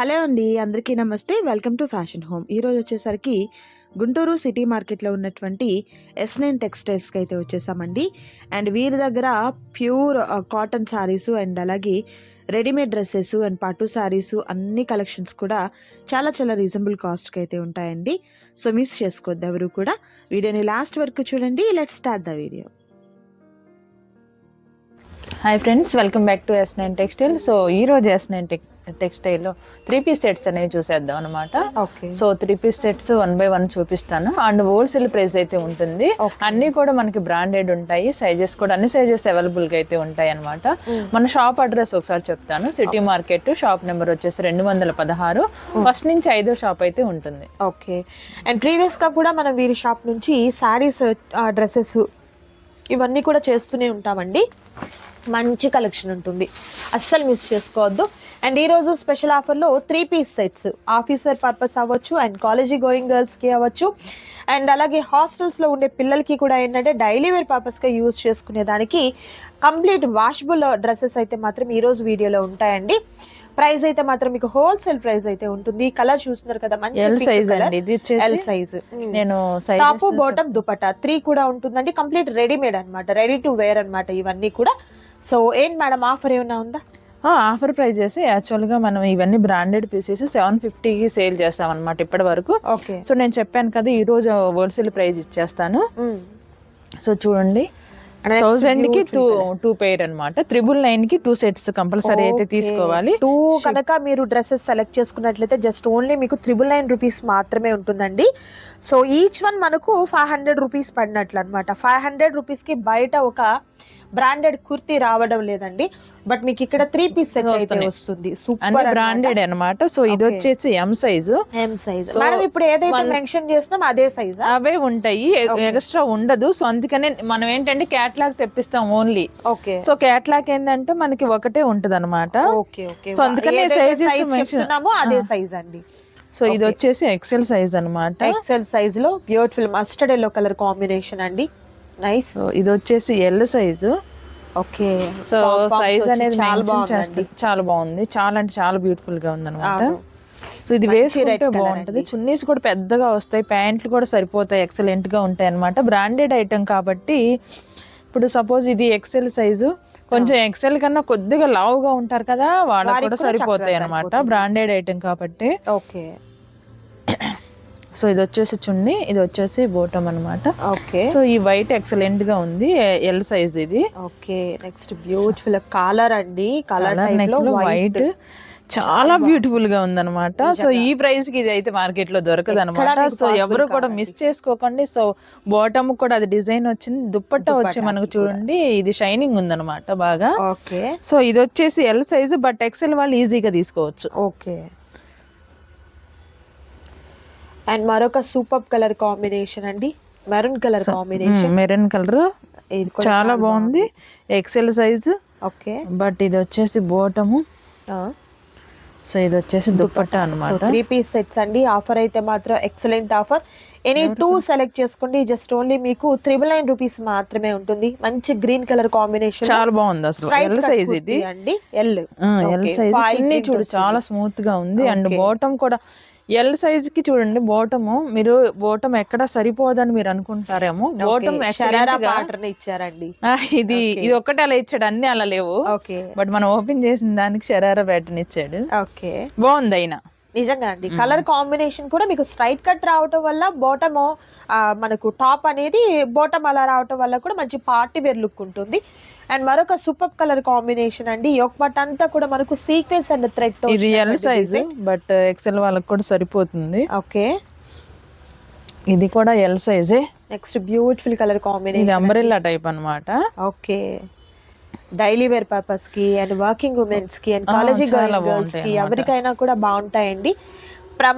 Hello అండి అందరికీ నమస్తే. Welcome to fashion home. ఈరోజు వచ్చేసరికి గుంటూరు సిటీ మార్కెట్లో ఉన్నటువంటి ఎస్ నైన్ టెక్స్టైల్స్కి అయితే వచ్చేసామండి. అండ్ వీరి దగ్గర ప్యూర్ కాటన్ శారీస్ అండ్ అలాగే రెడీమేడ్ డ్రెస్సెస్ అండ్ పట్టు శారీస్ అన్ని కలెక్షన్స్ కూడా చాలా చాలా రీజనబుల్ కాస్ట్కి అయితే ఉంటాయండి. సో మిస్ చేసుకోవద్దు ఎవరు కూడా. వీడియోని లాస్ట్ వరకు చూడండి. Let start the video. Hi friends welcome back to S nine textile so ఈ రోజు ఎస్ నైన్ టెక్ టెక్స్టైల్లో త్రీ పీస్ సెట్స్ అనేవి చూసేద్దాం అనమాట okay so three piece sets one by one చూపిస్తాను. అండ్ హోల్సేల్ ప్రైస్ అయితే ఉంటుంది. అన్ని కూడా మనకి బ్రాండెడ్ ఉంటాయి. సైజెస్ కూడా అన్ని సైజెస్ అవైలబుల్గా అయితే ఉంటాయి అనమాట మన షాప్ అడ్రస్ ఒకసారి చెప్తాను. సిటీ మార్కెట్ షాప్ నెంబర్ వచ్చేసి రెండు వందల పదహారు. ఫస్ట్ నుంచి ఐదో షాప్ అయితే ఉంటుంది. ఓకే అండ్ ప్రీవియస్గా కూడా మనం వీరి షాప్ నుంచి శారీస్ డ్రెస్సెస్ ఇవన్నీ కూడా చేస్తూనే ఉంటామండి. మంచి కలెక్షన్ ఉంటుంది. అస్సలు మిస్ చేసుకోవద్దు. అండ్ ఈరోజు స్పెషల్ ఆఫర్లో three piece sets officer purpose అవ్వచ్చు అండ్ కాలేజీ గోయింగ్ గర్ల్స్కి అవ్వచ్చు. అండ్ అలాగే హాస్టల్స్లో ఉండే పిల్లలకి కూడా ఏంటంటే డైలీ వేర్ పర్పస్గా యూజ్ చేసుకునే దానికి కంప్లీట్ వాషబుల్ డ్రెస్సెస్ అయితే మాత్రం ఈరోజు వీడియోలో ఉంటాయండి. ప్రైస్ అయితే మాత్రం మీకు హోల్సేల్ ప్రైస్ అయితే ఉంటుంది. కలర్ చూస్తున్నారు కదా మంచి ఎల్ సైజ్. అండి. ఇది ఎల్ సైజ్ నేను టాప్ బాటమ్ దుపట్టా. త్రీ కూడా ఉంటుందండి. కంప్లీట్ రెడీమేడ్ అన్నమాట. రెడీ టు వేర్ అన్నమాట ఇవన్నీ కూడా. సో ఏంటి మేడం ఆఫర్ ఏమైనా ఉందా? ఆఫర్ ప్రైస్ చేసి యాక్చువల్గా మనం ఇవన్నీ బ్రాండెడ్ పీసెస్ సెవెన్ ఫిఫ్టీకి సేల్ చేస్తాం అనమాట ఇప్పటి వరకు ఓకే. సో నేను చెప్పాను కదా ఈ రోజు హోల్సేల్ ప్రైస్ ఇచ్చేస్తాను. సో చూడండి. థౌసండ్కి టూ టూ పెయిర్ అనమాట త్రిబుల్ నైన్కి టూ సెట్స్ కంపల్సరీ అయితే తీసుకోవాలి. టూ కనుక మీరు డ్రెస్సెస్ సెలెక్ట్ చేసుకున్నట్లయితే జస్ట్ ఓన్లీ మీకు త్రిబుల్ నైన్ రూపీస్ మాత్రమే ఉంటుందండి. సో ఈచ్ వన్ మనకు ఫైవ్ హండ్రెడ్ రూపీస్ పడినట్లు అనమాట ఫైవ్ హండ్రెడ్ రూపీస్కి బయట ఒక బ్రాండెడ్ కుర్తీ రావడం లేదండి. బట్ మీకు ఇక్కడ త్రీ పీస్ సెట్ అయితే వస్తున్నాయి. వస్తుంది. సూపర్ బ్రాండెడ్ అన్నమాట. సో ఇది. వచ్చేసి M size M size madam ఇప్పుడు ఏదైతే మెన్షన్ చేస్తున్నాం అదే సైజ్ అవే ఉంటాయి. ఎక్స్ట్రా ఉండదు. సో అందుకనే మనం ఏంటంటే క్యాట్లాగ్ తెప్పిస్తాం ఓన్లీ ఓకే సో క్యాట్లాగ్ ఏంటంటే మనకి ఒకటే ఉంటది అనమాట ఓకే ఓకే So, అందుకనే చెప్తున్నామో అదే. సైజ్ అండి. సో ఇది. వచ్చేసి ఎక్సెల్ సైజ్ అన్నమాట. ఎక్సెల్ సైజ్లో beautiful mustard yellow colour combination అండి. నైస్ సో ఇది వచ్చేసి L size okay. So size అనేది చాలా చేస్తే చాలా బాగుంది. చాలా అంటే చాలా బ్యూటిఫుల్గా ఉందన్నమాట. అవును. సో ఇది వేసుకుంటే బాగుంటది. చున్నీస్ కూడా పెద్దగా వస్తాయి. ప్యాంట్లు కూడా సరిపోతాయి. ఎక్సలెంట్గా ఉంటాయి అన్నమాట. బ్రాండెడ్ ఐటమ్ కాబట్టి ఇప్పుడు సపోజ్ ఇది ఎక్సెల్ సైజు కొంచెం ఎక్సెల్ కన్నా కొద్దిగా లావుగా ఉంటారు కదా వాళ్ళకి కూడా సరిపోతాయి అనమాట. బ్రాండెడ్ ఐటమ్ కాబట్టి. ఓకే. సో ఇది వచ్చేసి చున్నీ ఇది వచ్చేసి బోటం అన్నమాట. ఓకే సో ఈ వైట్ ఎక్సలెంట్గా ఉంది ఎల్ సైజ్ ఇది. ఓకే నెక్స్ట్ బ్యూటిఫుల్ కలర్ అండి. కలర్ వైట్ చాలా బ్యూటిఫుల్గా ఉందన్నమాట. సో ఈ ప్రైస్కి ఇది అయితే మార్కెట్లో దొరకదు అనమాట సో ఎవరు కూడా. మిస్ చేసుకోకండి. సో బాటమ్ కూడా అది డిజైన్ వచ్చింది. దుప్పట్టా వచ్చి మనకు. చూడండి ఇది షైనింగ్ ఉందన్నమాట బాగా. ఓకే సో ఇది వచ్చేసి ఎల్ సైజ్ బట్ ఎక్సెల్ వాళ్ళు ఈజీగా తీసుకోవచ్చు. ఓకే అండ్ మరొక సూపర్ కలర్ కాంబినేషన్ అండి. Maroon colour combination. Maroon colour. చాలా బాగుంది. XL size okay. బట్ ఇది వచ్చేసి బోటము సో ఇది వచ్చేసి దుప్పట్టా సో అన్నమాట. త్రీ పీస్ సెట్స్ అండి. ఆఫర్ అయితే మాత్రం excellent offer any two select చేసుకోండి. జస్ట్ ఓన్లీ మీకు త్రిబుల్ నైన్ రూపీస్ మాత్రమే ఉంటుంది. మంచి గ్రీన్ కలర్ కాంబినేషన్ చాలా బాగుంది అసలు. ఎల్ సైజ్ ఇది. అండి. ఎల్ ఎల్ సైజ్ చూడు చాలా స్మూత్గా ఉంది. అండ్. బాటమ్ కూడా ఎల్ సైజ్కి చూడండి బాటమ్ మీరు బాటమ్ ఎక్కడ సరిపోదని మీరు అనుకుంటారేమో. పాటర్న్ ఇచ్చారండి. ఇది. ఇది ఒక్కటే అలా ఇచ్చాడు అన్ని అలా లేవు. ఓకే బట్ మనం ఓపెన్ చేసిన దానికి షరారా ప్యాటర్న్ ఇచ్చాడు. ఓకే బాగుంది అయినా. నిజంగా అండి. కలర్ కాంబినేషన్ కూడా మీకు స్ట్రైట్ కట్ రావటం వల్ల బాటమ్ మనకు టాప్ అనేది బాటమ్ అలా రావటం వల్ల కూడా మంచి పార్టీ వేర్ లుక్ ఉంటుంది. అండ్ మరొక సూపర్ కలర్ కాంబినేషన్ అండి. బట్ అంతా కూడా మనకు సీక్వెన్స్ అండ్ థ్రెడ్తో ఇది ఎల్ సైజ్ బట్ ఎక్సెల్ వాళ్ళకి కూడా సరిపోతుంది. ఓకే. ఇది కూడా L సైజే next beautiful colour combination umbrella type అన్నమాట. ఓకే. డైలీ వేర్ పర్పస్కి అండ్ వర్కింగ్ ఉమెన్స్కి అండ్ కాలేజీ గర్ల్స్కి. ఎవరికైనా కూడా బాగుంటాయండి.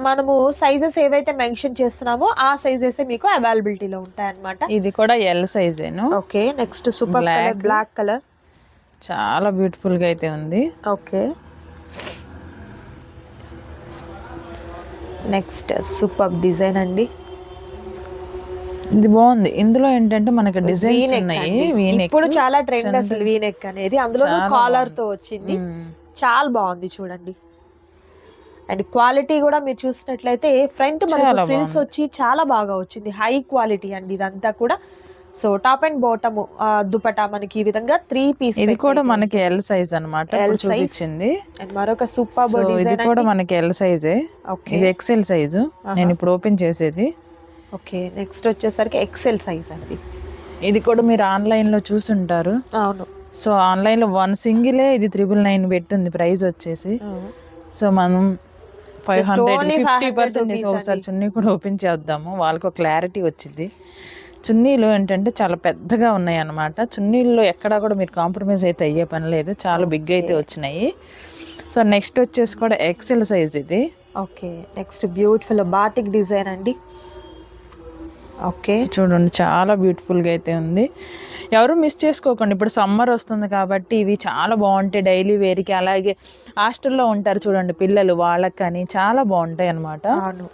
మనము సైజెస్ ఏవైతే మెన్షన్ చేస్తున్నామో ఆ సైజెస్ మీకు అవైలబిలిటీలో ఉంటాయి అన్నమాట ఇది కూడా L సైజేను okay next super colour. Black colour. చాలా బ్యూటిఫుల్గా అయితే ఉంది. ఓకే. నెక్స్ట్ సూపర్ డిజైన్ అండి. ఇది బాగుంది. ఇందులో ఏంటంటే మనకి డిజైన్స్ ఉన్నాయి. ఇప్పుడు చాలా ట్రెండ్ అసలు వీనెక్ అనేది. అందులో కాలర్. తో వచ్చింది. చాలా బాగుంది చూడండి. అండ్ క్వాలిటీ కూడా మీరు చూసినట్లయితే ఫ్రంట్ మనకు చాలా ఫ్రిల్స్. వచ్చి చాలా బాగా వచ్చింది. హై క్వాలిటీ అండి ఇదంతా కూడా. So top and bottom dupatta మనకి ఈ విధంగా త్రీ పీస్ ఇది కూడా మనకి ఎల్ సైజ్ అనమాట. చూపించింది. అండ్ మరొక సూపర్ ఇది కూడా మనకి ఎల్ సైజే ఓకే ఇది ఎక్సెల్ సైజు నేను ఇప్పుడు ఓపెన్ చేసేది. ఓకే నెక్స్ట్ వచ్చేసరికి ఎక్సెల్ సైజ్ అండి. ఇది కూడా మీరు ఆన్లైన్లో చూసుంటారు. అవును. సో ఆన్లైన్లో వన్ సింగిలే ఇది త్రిబుల్ నైన్ పెట్టింది ప్రైస్ వచ్చేసి. సో మనం ఫైవ్ హండ్రెడ్ ఫిఫ్టీ 500 పర్సెంట్ ఒకసారి. చున్నీ కూడా ఓపెన్ చేద్దాము. వాళ్ళకి క్లారిటీ వచ్చింది. చున్నీలు ఏంటంటే చాలా పెద్దగా ఉన్నాయి అన్నమాట చున్నీల్లో ఎక్కడా కూడా మీరు కాంప్రమైజ్ అయితే అయ్యే పని లేదు. చాలా బిగ్ అయితే వచ్చినాయి. సో నెక్స్ట్ వచ్చేసి కూడా ఎక్సెల్ సైజ్ ఇది. Okay next beautiful batik design అండి. ఓకే. చూడండి చాలా బ్యూటిఫుల్గా అయితే ఉంది. ఎవరు మిస్ చేసుకోకండి. ఇప్పుడు సమ్మర్ వస్తుంది కాబట్టి ఇవి చాలా బాగుంటాయి డైలీ వేర్కి. అలాగే హాస్టల్లో ఉంటారు చూడండి పిల్లలు వాళ్ళకి కానీ చాలా బాగుంటాయి అన్నమాట. అవును.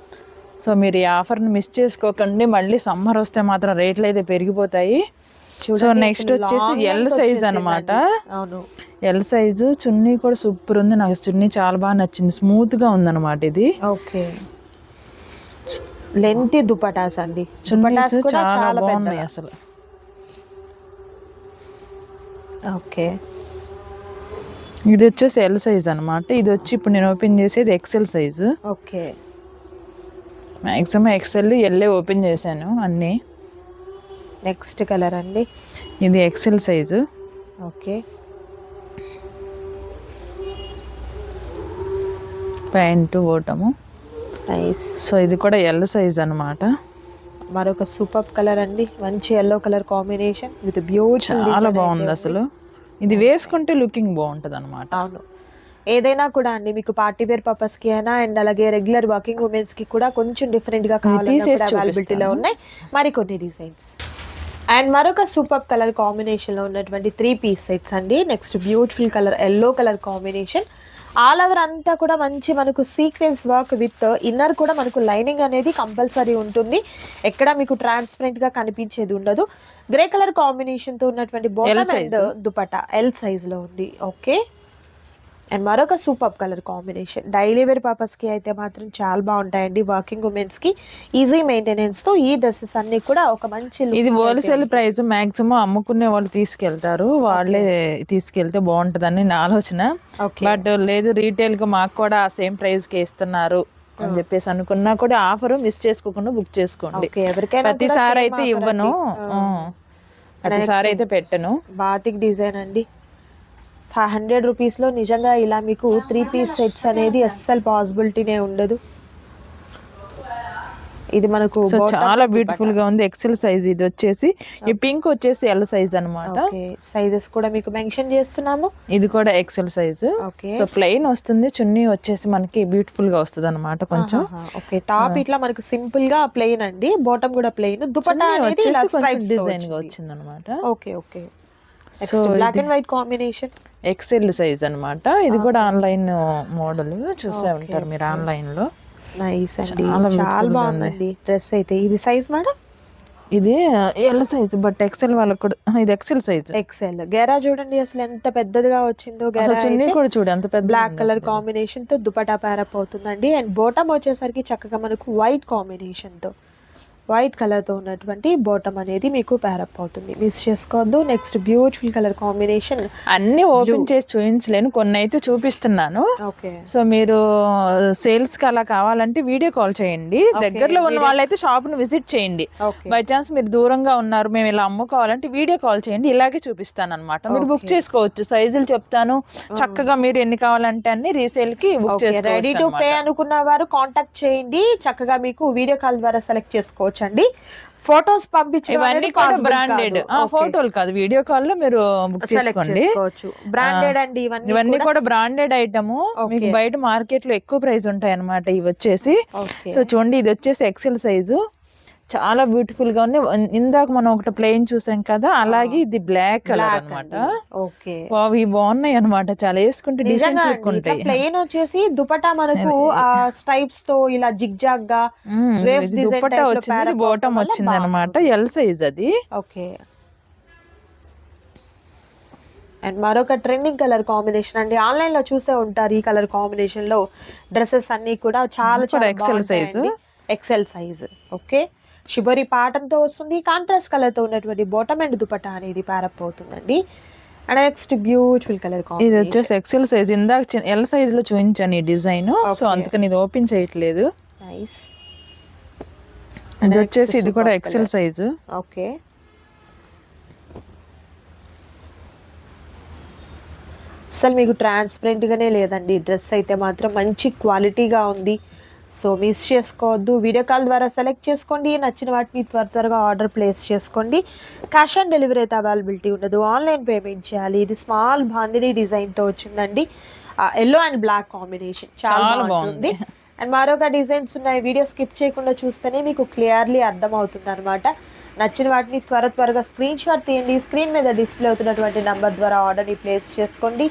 సో మీరు ఈ ఆఫర్ని మిస్ చేసుకోకండి. మళ్ళీ సమ్మర్ వస్తే మాత్రం రేట్లు అయితే పెరిగిపోతాయి. సో నెక్స్ట్ వచ్చేసి ఎల్ సైజ్. అనమాట ఎల్ సైజు చున్నీ కూడా సూపర్ ఉంది. నాకు చున్నీ చాలా బాగా నచ్చింది. స్మూత్గా ఉందన్నమాట ఇది. ఓకే. లెంత్ దుపటాస్ అండి. దుపటాస్ కూడా చాలా పెద్ద అసలు. ఓకే. ఇది వచ్చేసి ఎల్ సైజ్ అన్నమాట. ఇది వచ్చి ఇప్పుడు నేను ఓపెన్ చేసేది XL size okay. Maximum XL ఎల్లే open చేశాను అన్నీ. నెక్స్ట్ కలర్ అండి. ఇది XL size okay. Pant bottom nice so ఇది కూడా ఎల్ సైజ్ అన్నమాట. మరొక సూపర్ కలర్ అండి. మంచి yellow colour combination with beautiful చాలా బాగుంది అసలు. ఇది వేసుకుంటే లుకింగ్ బాగుంటది అనమాట అవును. ఏదైనా కూడా అండి మీకు పార్టీ వేర్ పర్పస్కి అయినా అండ్ అలాగే రెగ్యులర్ వర్కింగ్ ఉమెన్స్కి కూడా కొంచెం డిఫరెంట్గా కావాలి అవైలబిలిటీలో. ఉన్నాయి. మరికొన్ని డిజైన్స్ అండ్ మరొక సూపర్ కలర్ కాంబినేషన్లో ఉన్నటువంటి త్రీ పీస్ సెట్స్ అండి. Next beautiful colour yellow colour combination all over అంతా కూడా మంచి మనకు సీక్వెన్స్ వర్క్ విత్ ఇన్నర్ కూడా మనకు లైనింగ్ అనేది కంపల్సరీ ఉంటుంది. ఎక్కడ మీకు ట్రాన్స్పరెంట్గా కనిపించేది ఉండదు. గ్రే కలర్ కాంబినేషన్తో ఉన్నటువంటి size. అండ్ దుపట్టా ఎల్ సైజ్లో ఉంది. ఓకే అండ్ మరొక super colour combination daily wear పర్పస్కి అయితే మాత్రం చాలా బాగుంటాయండి వర్కింగ్ ఉమెన్స్కి. ఈజీ మెయింటెనెన్స్తో ఈ డ్రెస్సెస్ అన్ని కూడా ఒక మంచి ఇది హోల్సేల్ ప్రైస్ మాక్సిమం అమ్ముకునే వాళ్ళు తీసుకెళ్తారు. వాళ్ళే తీసుకెళ్తే బాగుంటదని నా ఆలోచన. బట్ లేదు రీటైల్గా మాకు కూడా ఆ సేమ్ ప్రైస్కి ఇస్తున్నారు అని చెప్పేసి అనుకున్నా కూడా ఆఫర్ మిస్ చేసుకోకుండా బుక్ చేసుకోండి. ప్రతిసారి అయితే ఇవ్వను. ఆ. ప్రతిసారి అయితే పెట్టను. బాతిక్ డిజైన్ అండి. హండ్రెడ్ రూపీస్లో నిజంగా ఇలా మీకు త్రీ పీస్ సెట్స్ అనేది అస్సలు పాసిబిలిటీనే ఉండదు. ఇది మనకు చాలా బ్యూటిఫుల్గా ఉంది. ఎక్సెల్ సైజ్ ఇది వచ్చేసి. ఈ పింక్ వచ్చేసి ఎల్ సైజ్ అన్నమాట. ఓకే. సైజెస్ కూడా మీకు మెన్షన్ చేస్తున్నాము. ఇది కూడా ఎక్సెల్ సైజ్ సో ప్లెయిన్ వస్తుంది. చున్నీ వచ్చేసి మనకి బ్యూటిఫుల్గా వస్తుంది అనమాట కొంచెం ఓకే టాప్ ఇట్లా మనకు సింపుల్గా ప్లెయిన్ అండి. బాటమ్ కూడా ప్లెయిన్ దుపట్టా డిజైన్గా వచ్చింది. అనమాట okay. Okay. Black and white combination XL size అన్నమాట. ఇది కూడా ఆన్లైన్ మోడల్ చూసే ఉంటారు మీరు ఆన్లైన్లో. నైస్ అండి. చాలా బాగుందండి. డ్రెస్ అయితే. ఇది సైజ్ మేడం? ఇది ఎల్ సైజ్ బట్ ఎక్సెల్ వాళ్ళకి కూడా ఇది ఎక్సెల్ సైజ్ ఎక్సెల్ గెరా చూడండి అసలు ఎంత పెద్దదిగా వచ్చిందో గెరా చున్నీ కూడా చూడు ఎంత పెద్ద బ్లాక్ కలర్ కాంబినేషన్తో దుపటా ప్యారప్ అవుతుందండి. అండ్ బాటమ్ వచ్చేసరికి చక్కగా మనకు వైట్ కాంబినేషన్తో. వైట్ కలర్తో ఉన్నటువంటి బాటమ్ అనేది మీకు ప్యారప్ అవుతుంది. మిస్ చేసుకోవద్దు. నెక్స్ట్ బ్యూటిఫుల్ కలర్ కాంబినేషన్ అన్ని ఓపెన్ చేసి చూపించలేను. కొన్ని అయితే చూపిస్తున్నాను. ఓకే సో మీరు సేల్స్కి అలా కావాలంటే వీడియో కాల్ చేయండి. దగ్గరలో ఉన్న వాళ్ళైతే షాప్ను విజిట్ చేయండి. బై ఛాన్స్ మీరు దూరంగా ఉన్నారు మేము ఇలా అమ్ముకోవాలంటే వీడియో కాల్ చేయండి. ఇలాగే చూపిస్తాను అనమాట మీరు బుక్. చేసుకోవచ్చు. సైజులు చెప్తాను. చక్కగా మీరు ఎన్ని కావాలంటే అన్ని రీసేల్కి బుక్ రెడీ టు పే చేసుకోవచ్చు అనుకున్న వారు కాంటాక్ట్ చేయండి. చక్కగా మీకు వీడియో కాల్ ద్వారా సెలెక్ట్ చేసుకోవచ్చు. అండి ఫొటోస్ పంపించడం ఇవన్నీ కూడా బ్రాండెడ్. ఫోటోలు కాదు. వీడియో కాల్లో మీరు బుక్ చేసుకోండి. బ్రాండెడ్ అండి ఇవన్నీ ఇవన్నీ కూడా. బ్రాండెడ్ ఐటమ్ మీకు. బయట మార్కెట్లో ఎక్కువ ప్రైస్ ఉంటాయి అన్నమాట ఇవి వచ్చేసి. సో చూడండి ఇది వచ్చేసి ఎక్సెల్ సైజు చాలా బ్యూటిఫుల్గా ఉంది ఇందాక మనం ఒకటి ప్లెయిన్ చూసాం కదా అలాగే ఇది బ్లాక్ కలర్ బ్లాక్ అన్నమాట. ఓకే. ఇవి బాగున్నాయి అన్నమాట. చాలా వేసుకుంటే డిజైన్ ఉంటాయి. ప్లెయిన్ వచ్చేసి దుపట్టా మనకు స్ట్రైప్స్తో ఇలా జిగ్జాగ్గా design దుపట్టా type లో వచ్చింది బోటం వచ్చింది అనమాట. ఎల్ సైజ్ అది. ఓకే. అండ్ మరొక ట్రెండింగ్ కలర్ కాంబినేషన్ అండి. ఆన్లైన్లో చూసే ఉంటారు ఈ కలర్ కాంబినేషన్లో. డ్రెస్సెస్ అన్ని కూడా చాలా కూడా XL size. XL size okay. Shibori పాటన్తో వస్తుంది. కాంట్రాస్ట్ కలర్తో ఉన్నటువంటి బాటమ్ అండ్ దుపట్టా అనేది ప్యారప్ అవుతుందండి అండ్ నెక్స్ట్ బ్యూటిఫుల్ కలర్ ఇది వచ్చేసి ఎక్సెల్ సైజ్ ఇందాక ఎల్ సైజ్లో చూపించాను ఈ డిజైన్ సో. అందుకని ఇది ఓపెన్ చేయట్లేదు. నైస్ ఇది వచ్చేసి ఇది కూడా ఎక్సెల్ సైజ్ ఓకే అసలు మీకు transparent గానే లేదండి. డ్రెస్ అయితే మాత్రం మంచి క్వాలిటీగా ఉంది. సో మిస్ చేసుకోవద్దు. వీడియో కాల్ ద్వారా సెలెక్ట్ చేసుకోండి. నచ్చిన వాటిని త్వర త్వరగా ఆర్డర్ ప్లేస్ చేసుకోండి. క్యాష్ ఆన్ డెలివరీ అయితే అవైలబిలిటీ ఉండదు. ఆన్లైన్ పేమెంట్ చేయాలి. ఇది స్మాల్ బాందిని డిజైన్తో వచ్చిందండి. ఎల్లో అండ్ బ్లాక్ కాంబినేషన్ చాలా బాగుంది బాగుంది. అండ్ మరొక డిజైన్స్ ఉన్నాయి. వీడియో స్కిప్ చేయకుండా చూస్తేనే మీకు క్లియర్లీ అర్థమవుతుంది అనమాట నచ్చిన వాటిని త్వర త్వరగా స్క్రీన్ షాట్ తీయండి. స్క్రీన్ మీద డిస్ప్లే అవుతున్నటువంటి నంబర్ ద్వారా ఆర్డర్ని ప్లేస్ చేసుకోండి.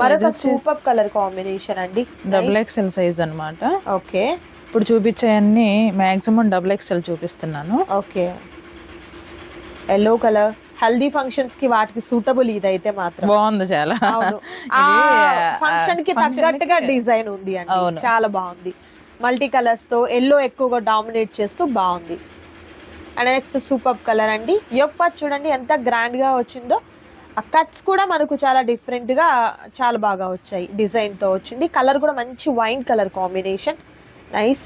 మరొక ఇది సూపర్ కలర్ కాంబినేషన్ అండి. డబుల్ ఎక్సెల్ సైజ్ అన్నమాట. ఓకే ఇప్పుడు చూపించేవన్నీ మాక్సిమం డబుల్ ఎక్సెల్ చూపిస్తున్నాను. ఓకే ఎల్లో కలర్ హల్దీ ఫంక్షన్స్కి వాటికి సూటబుల్ ఇదైతే మాత్రం. బాగుంది చాలా. ఇది, ఫంక్షన్కి తగ్గట్టుగా డిజైన్ ఉంది అండి. చాలా బాగుంది. మల్టీ కలర్స్తో ఎల్లో ఎక్కువగా డామినేట్ చేస్తూ బాగుంది. అండ్ నెక్స్ట్ సూపర్ కలర్ అండి. యోగ్ పార్ట్ చూడండి ఎంత గ్రాండ్గా వచ్చిందో. ఆ కట్స్ కూడా మనకు చాలా డిఫరెంట్గా చాలా బాగా వచ్చాయి. డిజైన్తో వచ్చింది. కలర్ కూడా మంచి వైన్ కలర్ కాంబినేషన్ నైస్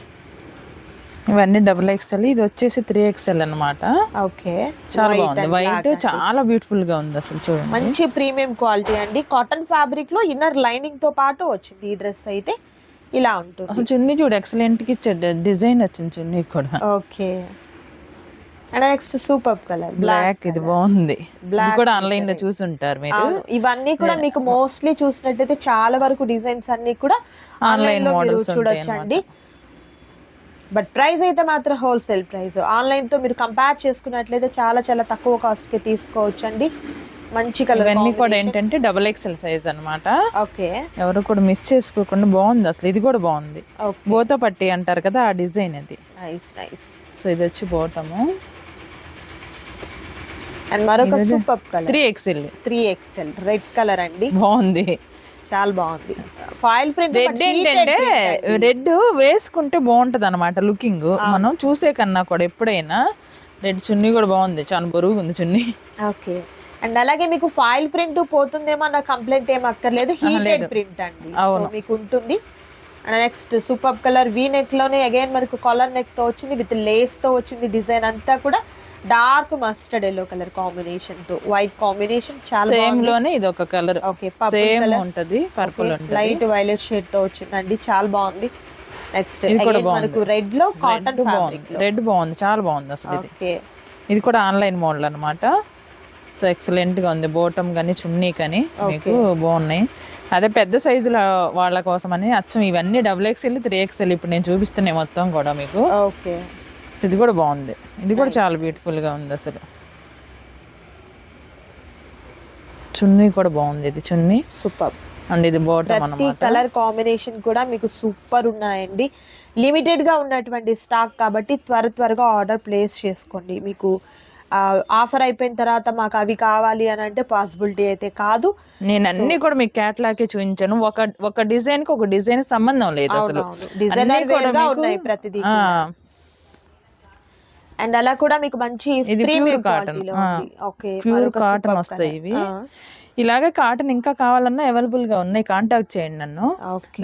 ఇవన్నీ డబుల్ ఎక్సెల్ ఇది వచ్చేసి త్రీ ఎక్సెల్ అన్నమాట. ఓకే. చాలా బాగుంది. వైట్ చాలా బ్యూటిఫుల్గా ఉంది అసలు చూడండి. మంచి ప్రీమియం క్వాలిటీ అండి. కాటన్ ఫ్యాబ్రిక్లో ఇన్నర్ లైనింగ్తో పాటు వచ్చింది ఈ డ్రెస్ అయితే. ఇలా ఉంటుంది. అసలు చున్నీ చూడు ఎక్సలెంట్కి డిజైన్ వచ్చింది చున్నీ కూడా. Okay. And next super colour black ఇది బాగుంది. Black కూడా ఆన్లైన్లో correct. చూసి ఉంటారు మీరు ఇవన్నీ కూడా మీకు మోస్ట్లీ చూసినట్టయితే చాలా వరకు డిజైన్స్ అన్ని కూడా ఆన్లైన్లో మీరు చూడొచ్చు అండి బట్ ప్రైస్ అయితే మాత్రం హోల్సేల్ ప్రైస్ ఆన్లైన్తో మీరు కంపేర్ చేసుకున్నట్లయితే చాలా చాలా తక్కువ కాస్ట్కి తీసుకోవచ్చు అండి మంచి కలర్ ఇవన్నీ కూడా ఏంటంటే డబుల్ ఎక్సెల్ సైజ్ అన్నమాట. ఓకే. ఎవరు కూడా మిస్ చేసుకోకుండా బాగుంది అసలు. ఇది కూడా బాగుంది. బోత పట్టి అంటారు కదా ఆ డిజైన్ అది. నైస్ నైస్ సో ఇది వచ్చి బోటము అండ్ మరొక super colour three XL three XL red colour అండి. బాగుంది. చాలా బాగుంది. ఫాయిల్ ప్రింట్ రెడ్ ఏంటంటే రెడ్ వేసుకుంటే బాగుంటది అనమాట లుకింగ్ మనం చూసే కన్నా కూడా ఎప్పుడైనా రెడ్ చున్నీ కూడా బాగుంది. చాలా బరువుగా ఉంది చున్నీ. ఓకే. అండ్ అలాగే మీకు ఫాయిల్ ప్రింట్ పోతుందేమో అన్న కంప్లైంట్ ఏం అక్కర్లేదు. హీటెడ్. ప్రింట్ అండి. మీకు ఉంటుంది. And next super colour V నెక్లోనే again మనకు కాలర్ నెక్తో వచ్చింది విత్ లేస్తో వచ్చింది డిజైన్ అంతా కూడా డార్క్ మస్టర్డ్ ఎల్లో కలర్ కాంబినేషన్తో. వైట్ కాంబినేషన్ చాలా సేమ్లోనే ఇది ఒక కలర్. ఓకే సేమ్ ఉంటది పర్పుల్ ఉంటది. లైట్ వైలెట్ షేడ్తో వచ్చిందండి. చాలా బాగుంది. నెక్స్ట్ ఇది కూడా బాగుంది. మనకు రెడ్లో కాటన్ రెడ్ బాగుంది. ఫ్యాబ్రిక్ రెడ్ బాగుంది. చాలా బాగుంది అసలు ఇది. ఓకే ఇది కూడా ఆన్లైన్ మోడల్ అన్నమాట. సో ఎక్సలెంట్గా ఉంది. బోటం కానీ చున్నీ కానీ మీకు బాగున్నాయి. అదే పెద్ద సైజుల వాళ్ళ కోసం అని అచ్చం. ఇవన్నీ డబుల్ ఎక్స్ఎల్ త్రీ ఎక్స్ఎల్ ఇప్పుడు నేను చూపిస్తున్నాయి మొత్తం కూడా మీకు. ఓకే సో ఇది కూడా బాగుంది. ఇది కూడా చాలా బ్యూటిఫుల్గా ఉంది అసలు. చున్నీ కూడా బాగుంది ఇది చున్నీ. సూపర్. అండ్ ఇది బోటం ప్రతి అన్నమాట. కలర్ కాంబినేషన్ కూడా మీకు సూపర్ ఉన్నాయండి. లిమిటెడ్గా ఉన్నటువంటి స్టాక్ కాబట్టి త్వర త్వరగా ఆర్డర్ ప్లేస్ చేసుకోండి. మీకు ఆఫర్ అయిపోయిన తర్వాత మాకు అవి కావాలి అని అంటే పాసిబిలిటీ అయితే కాదు. నేను అన్ని కూడా మీకు క్యాట్లాగే చూపించాను. ఒక ఒక డిజైన్కి ఒక డిజైన్ సంబంధం లేదు అసలు. డిజైనర్ కూడా ఉన్నాయి ప్రతిదీ అండ్ అలా కూడా మీకు మంచి ఇది ఆ. ఉంది. ఓకే cotton వస్తాయి ఇవి. ఇలాగే కాటన్ ఇంకా కావాలన్నా అవైలబుల్గా ఉన్నాయి. కాంటాక్ట్ చేయండి నన్ను.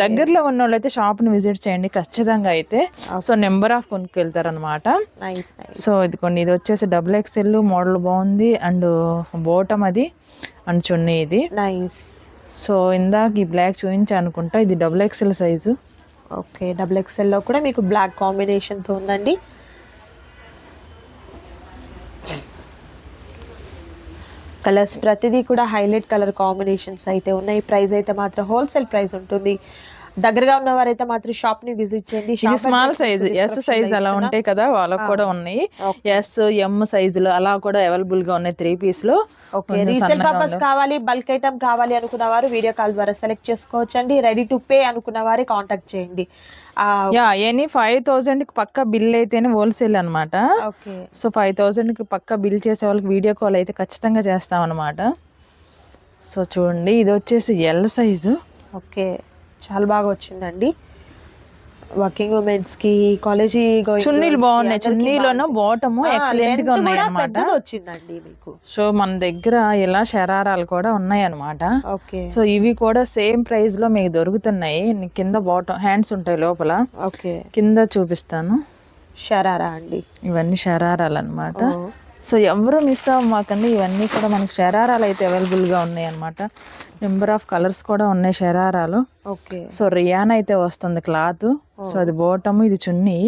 దగ్గరలో ఉన్న వాళ్ళైతే షాప్ని విజిట్ చేయండి ఖచ్చితంగా అయితే. సో నెంబర్ ఆఫ్ కొనుక్కెళ్తారు అనమాట నైస్ నైస్ సో ఇదిగోండి ఇది వచ్చేసి డబుల్ ఎక్స్ఎల్ మోడల్ బాగుంది. అండ్ బోటం అది అండ్ చున్నీ ఇది. నైస్ సో ఇందాక ఈ బ్లాక్ చూపించా అనుకుంటా ఇది double XL size okay double ఎక్స్ఎల్లో కూడా మీకు బ్లాక్ కాంబినేషన్తో ఉందండి. కలర్స్ ప్రతిదీ కూడా హైలైట్ కలర్ కాంబినేషన్స్ అయితే ఉన్నాయి. ప్రైస్ అయితే మాత్రం హోల్సేల్ ప్రైస్ ఉంటుంది. దగ్గరగా ఉన్న వారైతే మాత్రం షాప్ని విజిట్ చేయండి. ఇది స్మాల్ సైజ్ ఎస్ సైజ్లో అలా. ఉంటాయి కదా వాళ్ళకి కూడా ఉన్నాయి. ఎస్ ఎం సైజులు అలా కూడా అవైలబుల్గా ఉన్నాయి త్రీ పీస్లో. రీసేల్ పర్పస్ కావాలి బల్క్ ఐటమ్ కావాలి అనుకున్న వారు వీడియో కాల్ ద్వారా సెలెక్ట్ చేసుకోవచ్చు అండి రెడీ టు పే అనుకున్న వారి కాంటాక్ట్ చేయండి. యా ఎనీ ఫైవ్ థౌసండ్కి పక్క బిల్ అయితేనే హోల్సేల్ అన్నమాట. ఓకే సో ఫైవ్ థౌసండ్కి పక్క బిల్ చేసే వాళ్ళకి వీడియో కాల్ అయితే ఖచ్చితంగా చేస్తాం అనమాట సో చూడండి ఇది వచ్చేసి ఎల్ సైజు ఓకే చాలా బాగా వచ్చిందండి. వర్కింగ్ ఉమెన్స్కి కాలేజీ చున్నీలు బాగున్నాయి. చున్నీలోనూ బాటము ఎక్సలెంట్గా ఉన్నాయి అనమాట వచ్చిందండి మీకు. సో మన దగ్గర ఇలా శరారాలు కూడా ఉన్నాయి అనమాట ఓకే. సో ఇవి కూడా సేమ్ ప్రైస్లో మీకు దొరుకుతున్నాయి. కింద బాటం హ్యాండ్స్ ఉంటాయి లోపల. ఓకే. కింద చూపిస్తాను. షరారా అండి. ఇవన్నీ శరారాలు అనమాట. సో ఎవరు మిస్ అవ్వమాకండి. ఇవన్నీ కూడా మనకి శరారాలు అయితే అవైలబుల్గా ఉన్నాయి అనమాట నెంబర్ ఆఫ్ కలర్స్ కూడా ఉన్నాయి శరారాలు. ఓకే. సో రియాన్ అయితే వస్తుంది క్లాత్. సో అది బోటము ఇది చున్నీ.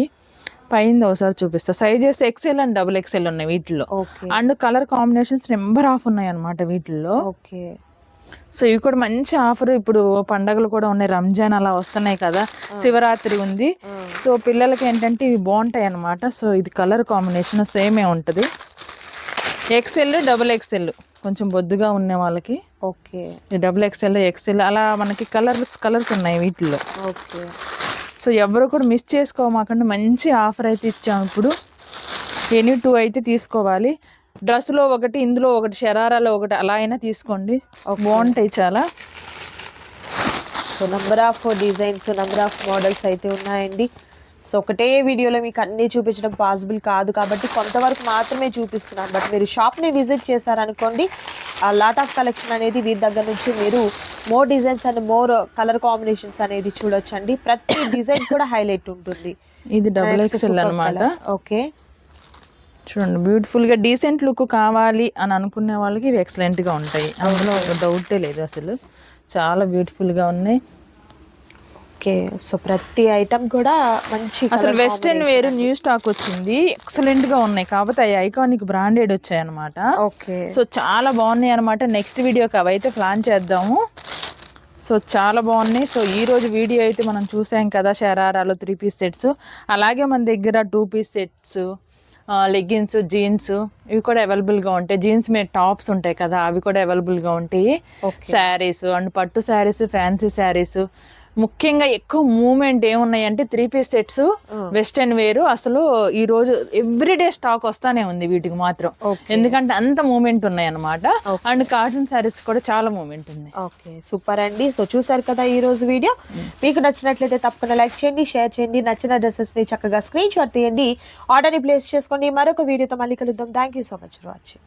పైన ఒకసారి చూపిస్తా. Sizes XL and double XL ఉన్నాయి వీటిలో and colour combinations number of ఉన్నాయి అనమాట వీటిల్లో. ఓకే. సో ఇవి కూడా మంచి ఆఫర్. ఇప్పుడు పండగలు కూడా ఉన్నాయి. రంజాన్ అలా వస్తున్నాయి కదా. శివరాత్రి ఉంది. సో పిల్లలకి ఏంటంటే ఇవి బాగుంటాయి అనమాట సో ఇది కలర్ కాంబినేషన్ సేమే ఉంటుంది. ఎక్సెల్ డబుల్ ఎక్సెల్ కొంచెం బొద్దుగా ఉన్న వాళ్ళకి. ఓకే. డబుల్ ఎక్సెల్ ఎక్సెల్ అలా మనకి కలర్స్ కలర్స్ ఉన్నాయి వీటిల్లో. ఓకే. సో ఎవరు కూడా మిస్ చేసుకోమాకండి. మంచి ఆఫర్ అయితే ఇచ్చాము ఇప్పుడు. ఎనీ టూ అయితే తీసుకోవాలి. డ్రెస్లో ఒకటి ఇందులో ఒకటి షరారాలో ఒకటి అలా అయినా తీసుకోండి. బాగుంటాయి చాలా. So number of designs number of models అయితే ఉన్నాయండి. సో ఒకటే వీడియోలో మీకు అన్నీ చూపించడం పాసిబుల్ కాదు కాబట్టి కొంతవరకు మాత్రమే చూపిస్తున్నాను. బట్ మీరు షాప్ని విజిట్ చేశారనుకోండి ఆ లాట్ ఆఫ్ కలెక్షన్ అనేది వీరి దగ్గర నుంచి మీరు more designs and more colour combinations అనేది చూడొచ్చండి. ప్రతి డిజైన్ కూడా హైలైట్ ఉంటుంది. ఇది డబుల్ ఎక్సెల్ అనమాట ఓకే చూడండి బ్యూటిఫుల్గా డీసెంట్ లుక్ కావాలి అని అనుకునే వాళ్ళకి ఇవి ఎక్సలెంట్గా ఉంటాయి. అందులో డౌటే లేదు అసలు. చాలా బ్యూటిఫుల్గా ఉన్నాయి. ఓకే సో ప్రతి ఐటమ్ కూడా మంచి అసలు వెస్టర్న్ వేర్ న్యూ స్టాక్ వచ్చింది. ఎక్సలెంట్గా ఉన్నాయి. కాకపోతే అవి ఐకానిక్ బ్రాండెడ్ వచ్చాయి అనమాట ఓకే. సో చాలా బాగున్నాయి అనమాట నెక్స్ట్ వీడియోకి అవైతే ప్లాన్ చేద్దాము. సో చాలా బాగున్నాయి. సో ఈ రోజు వీడియో అయితే మనం చూసాం కదా షరారాలు త్రీ పీస్ సెట్స్ అలాగే మన దగ్గర two piece sets leggings jeans ఇవి కూడా అవైలబుల్గా ఉంటాయి. జీన్స్ మీద టాప్స్ ఉంటాయి కదా అవి కూడా అవైలబుల్గా ఉంటాయి. శారీస్ అండ్ పట్టు శారీస్ ఫ్యాన్సీ శారీస్ ముఖ్యంగా ఎక్కువ మూమెంట్ ఏమున్నాయంటే త్రీ పీస్ సెట్స్ వెస్టర్న్ వేరు. అసలు ఈ రోజు ఎవ్రీడే స్టాక్ వస్తానే ఉంది వీటికి మాత్రం. ఎందుకంటే అంత మూమెంట్ ఉన్నాయి అనమాట అండ్ కాటన్ శారీస్ కూడా చాలా మూమెంట్ ఉంది ఓకే సూపర్ అండి. సో చూసారు కదా ఈ రోజు వీడియో. మీకు నచ్చినట్లయితే తప్పకుండా లైక్ చేయండి షేర్ చేయండి నచ్చిన డ్రెస్సెస్ని చక్కగా స్క్రీన్ షాట్ తీయండి. ఆర్డర్ని ప్లేస్ చేసుకోండి. మరొక వీడియోతో మళ్ళీ కలుద్దాం. Thank you so much for watching